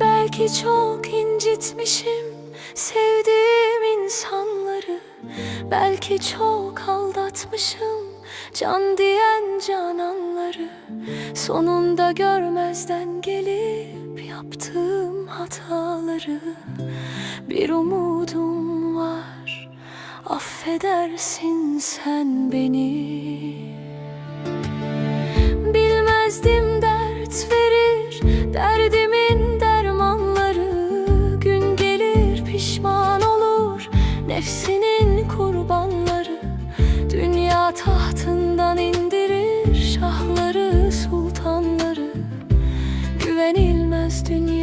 Belki çok incitmişim sevdiğim insanları. Belki çok aldatmışım can diyen cananları. Sonunda görmezden gelip yaptığım hataları. Bir umudum var affedersin sen beni. Derdimin dermanları Gün gelir pişman olur Nefsinin kurbanları. Dünya tahtından indirir Şahları sultanları. Güvenilmez dünyaya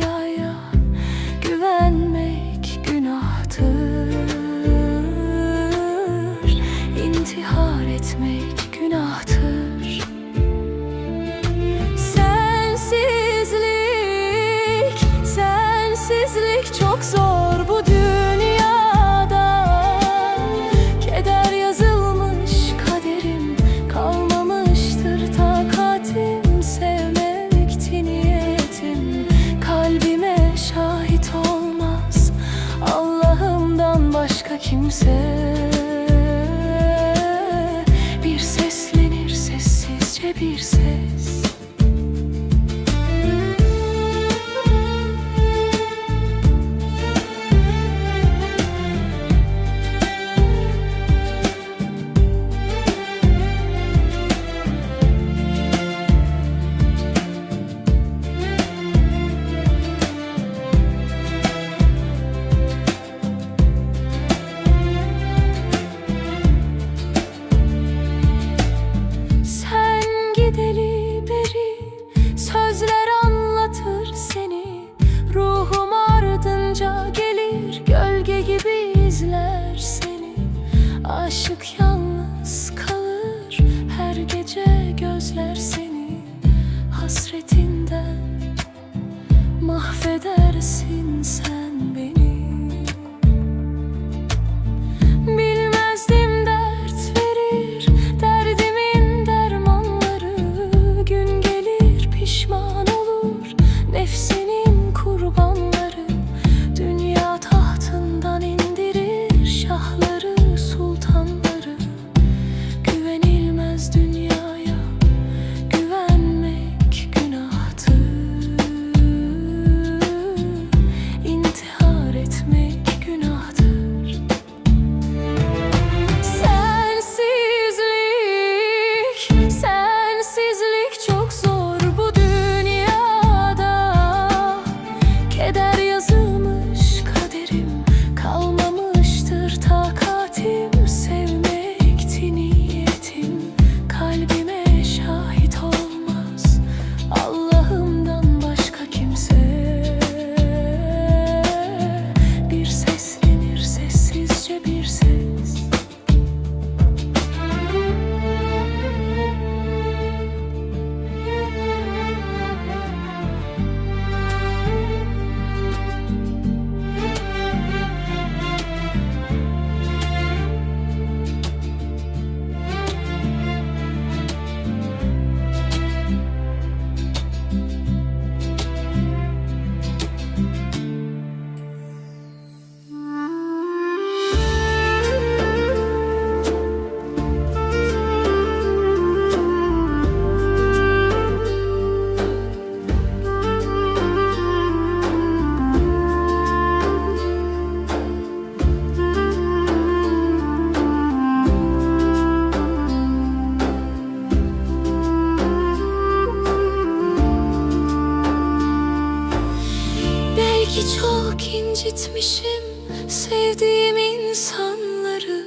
Çok incitmişim sevdiğim insanları.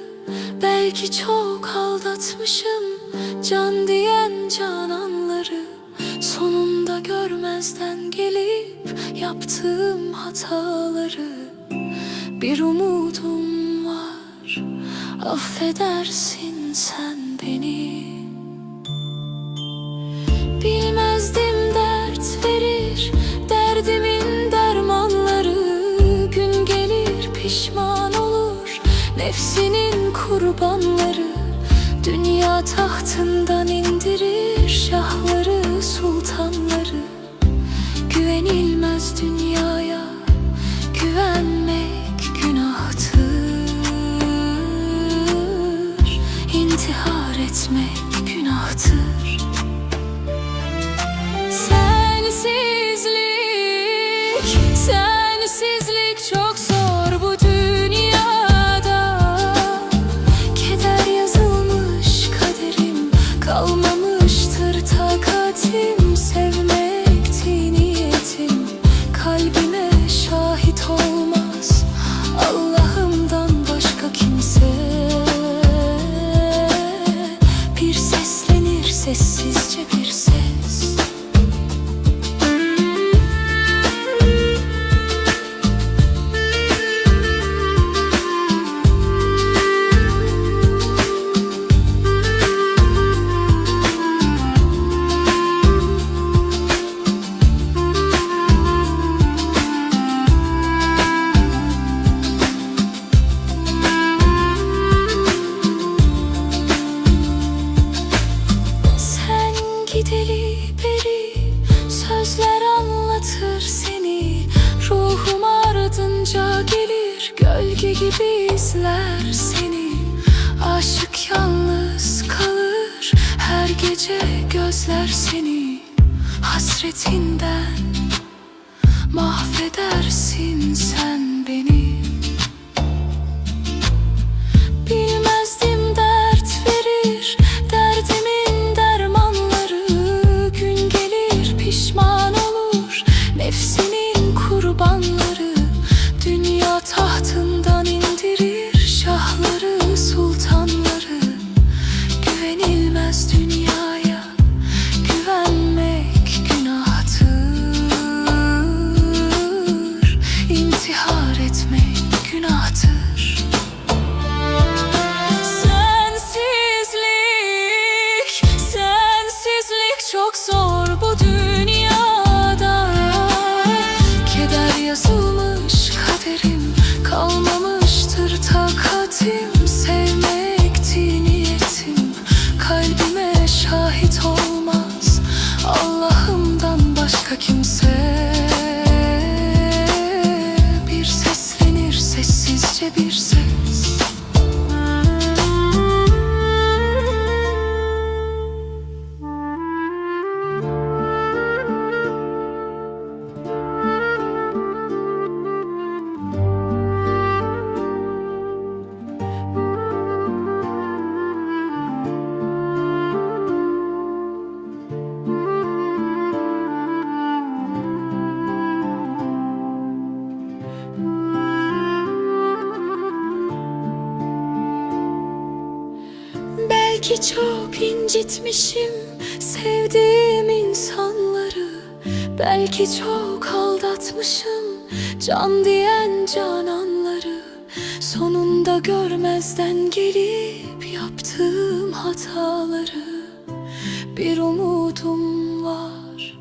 Belki çok aldatmışım can diyen cananları. Sonunda görmezden gelip yaptığım hataları. Bir umudum var affedersin sen beni kurbanları Dünya tahtından indirir şahları, sultanları. Güvenilmez dünyaya güvenmek günahtır. İntihar etmek Gideli beri sözler anlatır seni. Ruhum ardınca gelir gölge gibi izler seni. Aşık yalnız kalır her gece gözler seni. Hasretinden mahvedersin sen beni till Belki çok incitmişim sevdiğim insanları. Belki çok aldatmışım can diyen cananları. Sonunda görmezden gelip yaptığım hataları. Bir umudum var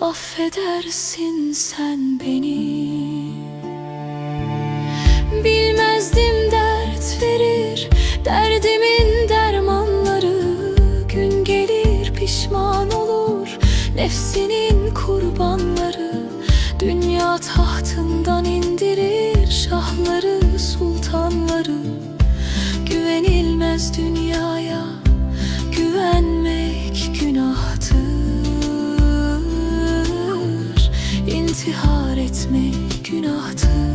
affedersin sen beni Şahları sultanları. Güvenilmez dünyaya Güvenmek günahtır. İntihar etmek günahtır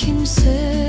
kimse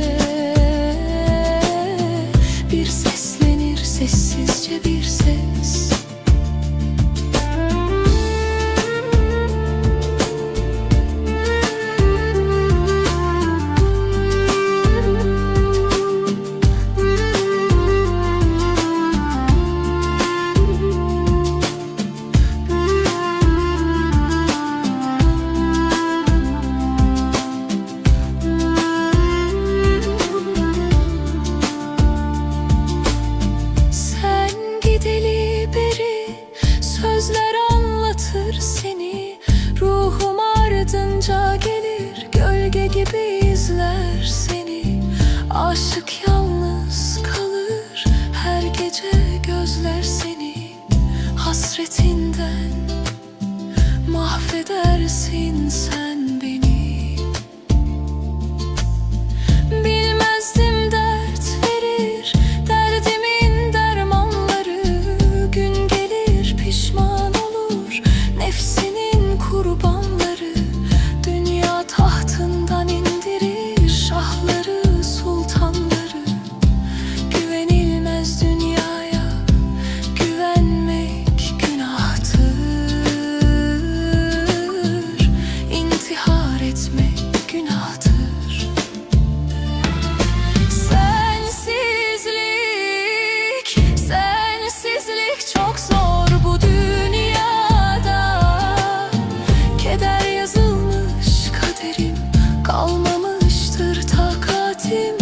sözler anlatır seni. Ruhum ardınca gelir gölge gibi izler seni. Aşık yalnız kalır her gece gözler seni. Hasretinden mahvedersin sen. see